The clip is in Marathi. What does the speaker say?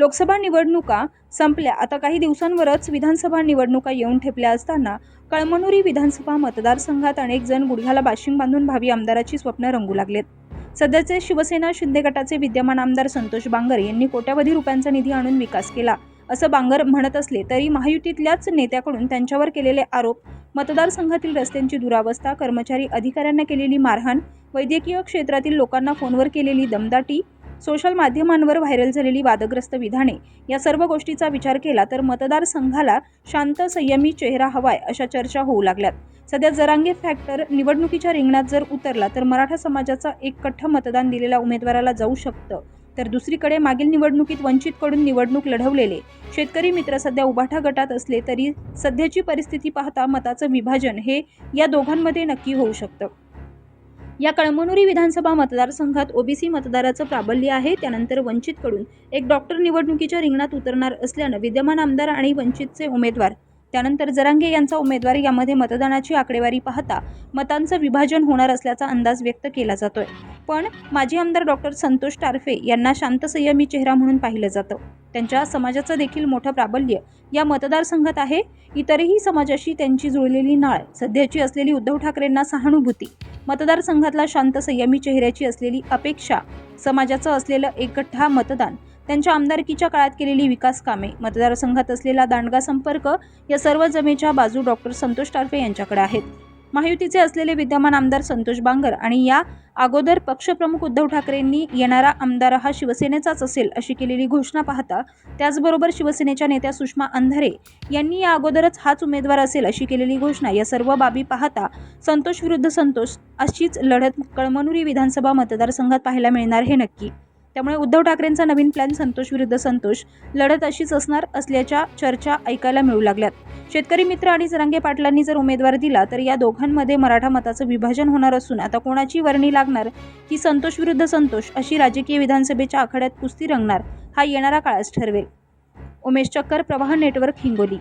लोकसभा निवडणुका संपल्या. आता काही दिवसांवरच विधानसभा निवडणुका येऊन ठेपल्या असताना कळमनुरी विधानसभा मतदारसंघात अनेक जण गुडघ्याला बाशिंग बांधून भावी आमदाराची स्वप्न रंगू लागलेत. सध्याचे शिवसेना शिंदे गटाचे विद्यमान आमदार संतोष बांगर यांनी कोट्यावधी रुपयांचा निधी आणून विकास केला. असं बांगर म्हणत असले तरी महायुतीतल्याच नेत्याकडून त्यांच्यावर केलेले आरोप मतदारसंघातील रस्त्यांची दुरावस्था कर्मचारी अधिकाऱ्यांना केलेली मारहाण वैद्यकीय क्षेत्रातील लोकांना फोनवर केलेली दमदाटी सोशल माध्यमांवर व्हायरल झालेली वादग्रस्त विधाने या सर्व गोष्टीचा विचार केला तर मतदारसंघाला शांत संयमी चेहरा हवाय अशा चर्चा होऊ लागल्यात. सध्या जरांगे फॅक्टर निवडणुकीच्या रिंगणात जर उतरला तर मराठा समाजाचा एक कठ्ठ मतदान दिलेल्या उमेदवाराला जाऊ शकतं. तर दुसरीकडे मागील निवडणुकीत वंचितकडून निवडणूक लढवलेले शेतकरी मित्र सध्या उभाठा गटात असले तरी सध्याची परिस्थिती पाहता मताचं विभाजन हे या दोघांमध्ये नक्की होऊ शकतं. या कळमनुरी विधानसभा मतदारसंघात ओबीसी मतदाराचं प्राबल्य आहे. त्यानंतर वंचितकडून एक डॉक्टर निवडणुकीच्या रिंगणात उतरणार असल्यानं विद्यमान आमदार आणि वंचितचे उमेदवार त्यानंतर जरांगे यांचा उमेदवार यामध्ये मतदानाची आकडेवारी पाहता मतांचं विभाजन होणार असल्याचा अंदाज व्यक्त केला जातोय. पण माजी आमदार डॉक्टर संतोष टारफे यांना शांत संयमी चेहरा म्हणून पाहिलं जातं. त्यांच्या समाजाचं देखील मोठं प्राबल्य या मतदारसंघात आहे. इतरही समाजाशी त्यांची जुळलेली नाळ सध्याची असलेली उद्धव ठाकरेंना सहानुभूती मतदारसंघातला शांत संयमी चेहऱ्याची असलेली अपेक्षा समाजाचं असलेलं एकठा मतदान त्यांच्या आमदारकीच्या काळात केलेली विकास कामे मतदारसंघात असलेला दांडगा संपर्क या सर्व जमेच्या बाजू डॉक्टर संतोष टारफे यांच्याकडे आहेत. महायुतीचे असलेले विद्यमान आमदार संतोष बांगर आणि या अगोदर पक्षप्रमुख उद्धव ठाकरेंनी येणारा आमदार हा शिवसेनेचाच असेल अशी केलेली घोषणा पाहता त्याचबरोबर शिवसेनेच्या नेत्या सुषमा अंधारे यांनी या अगोदरच हाच उमेदवार असेल अशी केलेली घोषणा या सर्व बाबी पाहता संतोष विरुद्ध संतोष अशीच लढत कळमनुरी विधानसभा मतदारसंघात पाहायला मिळणार हे नक्की. त्यामुळे उद्धव ठाकरेंचा नवीन प्लॅन संतोष विरुद्ध संतोष. लढत अशीच असणार असल्याच्या चर्चा ऐकायला मिळू लागल्यात. शेतकरी मित्र आणि जरांगे पाटलांनी जर उमेदवार दिला तर या दोघांमध्ये मराठा मताचं विभाजन होणार असून आता कोणाची वर्णी लागणार? की संतोष विरुद्ध संतोष अशी राजकीय विधानसभेच्या आखाड्यात कुस्ती रंगणार हा येणारा काळच ठरवेल. उमेश चक्कर प्रवाह नेटवर्क हिंगोली.